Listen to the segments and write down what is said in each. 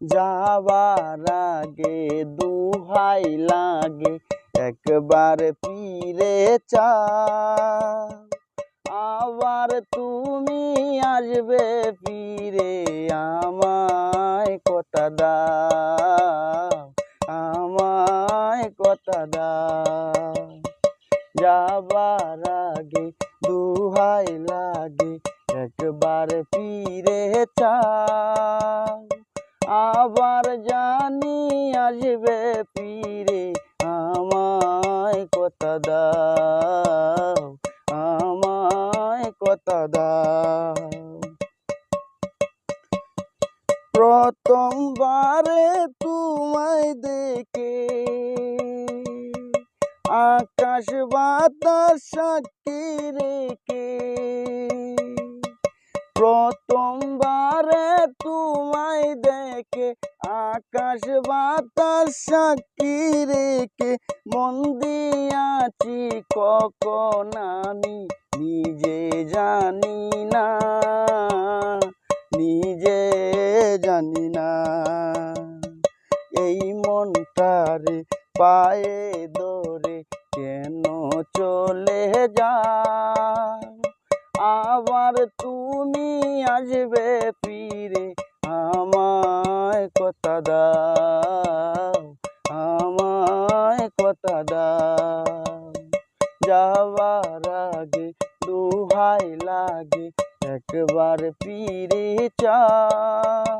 যাবার আগে দুহাই লাগে, একবার ফিরে চা আবার তুমি আসবে ফিরে আমায় কথা দাও, আমায় কথা দাও। যাবার আগে দুহাই লাগে, একবার ফিরে চাও। আবার জানি আসবে ফিরে, আমায় কথা দাও, আমায় কথা দাও। প্রথমবারে তোমায় দেখে আকাশ বাতাস রেখে প্রথমবারে তোমায় দেখে আকাশ, বাতাস, সাক্ষী রেখে মন দিয়াছি, কখন আমি নিজে জানি না, নিজে জানি না। এই মনটারে পায়ে ধরে কেন চলে যা আবার তুমি আসবে ফিরে, আমায় কথা দাও, আমায় কথা দাও। যাওয়ার আগে দুহাই লাগে, একবার ফিরে চাও।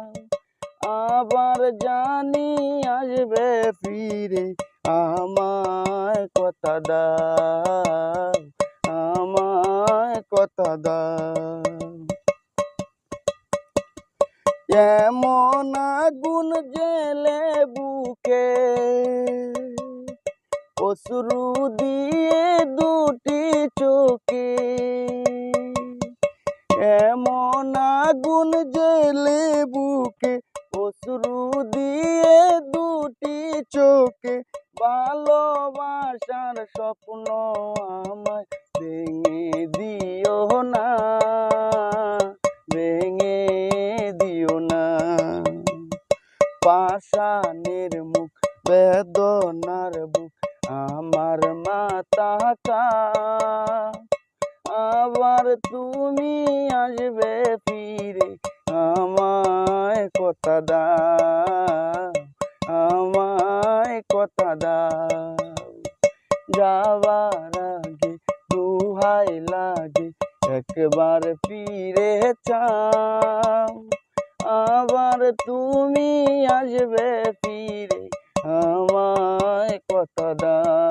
আবার জানি আসবে ফিরে, আমায় কথা দাও। কথা দাও এমন আগুন জেলে বুকে অশ্রু দিয়ে দুটি চোখে। এমন আগুন জেলে বুকে অশ্রু দিয়ে দুটি চোখে। ভালোবাসার স্বপ্ন আমায় ভেঙে পাষাণের মুখ, বেদনার বুক, আমার মাতা আবার তুমি আসবে ফিরে, আমায় কথা দাও, আমায় কথা দাও। যাবার আগে দুহাই লাগে, একবার ফিরে চাও। আবার তুমি আসবে ফিরে আমায় কত দাও।